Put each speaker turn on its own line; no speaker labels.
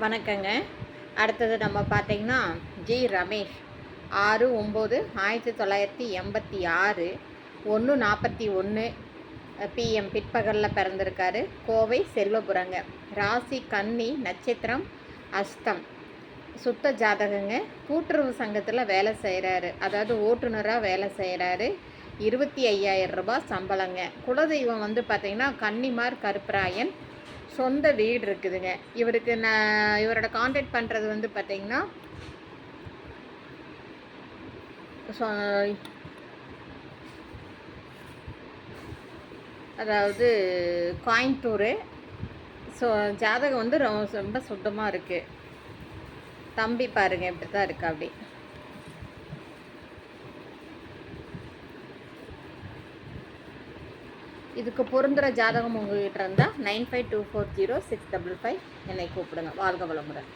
வணக்கங்க. அடுத்தது நம்ம பார்த்தீங்கன்னா ஜி. ரமேஷ். ஆறு ஒம்பது ஆயிரத்தி தொள்ளாயிரத்தி எண்பத்தி ஆறு. ஒன்று நாற்பத்தி ஒன்று பிஎம் பிற்பகலில் பிறந்திருக்காரு. கோவை செல்வபுரங்க. ராசி கன்னி நட்சத்திரம் அஸ்தம். சுத்த ஜாதகங்க. கூட்டுறவு சங்கத்தில் வேலை செய்கிறாரு அதாவது ஓட்டுநராக வேலை செய்கிறாரு இருபத்தி ஐயாயிரம் ரூபாய் சம்பளங்க. குலதெய்வம் வந்து பார்த்திங்கன்னா கன்னிமார் கருப்பராயன் சொந்த வீடு இருக்குதுங்க. இவருக்கு நான் இவரோட காண்டாக்ட் பண்ணுறது வந்து பார்த்திங்கன்னா அதாவது கோயம்புத்தூர். ஸோ ஜாதகம் வந்து ரொம்ப ரொம்ப சுத்தமாக இருக்குது தம்பி பாருங்கள் இப்படி தான் இருக்குது அப்படி இதுக்கு பொருந்துகிற ஜாதகம் உங்ககிட்ட இருந்தால் nine five two four zero six double five என்னை கூப்பிடுங்க. வாழ்க வளமுடன்.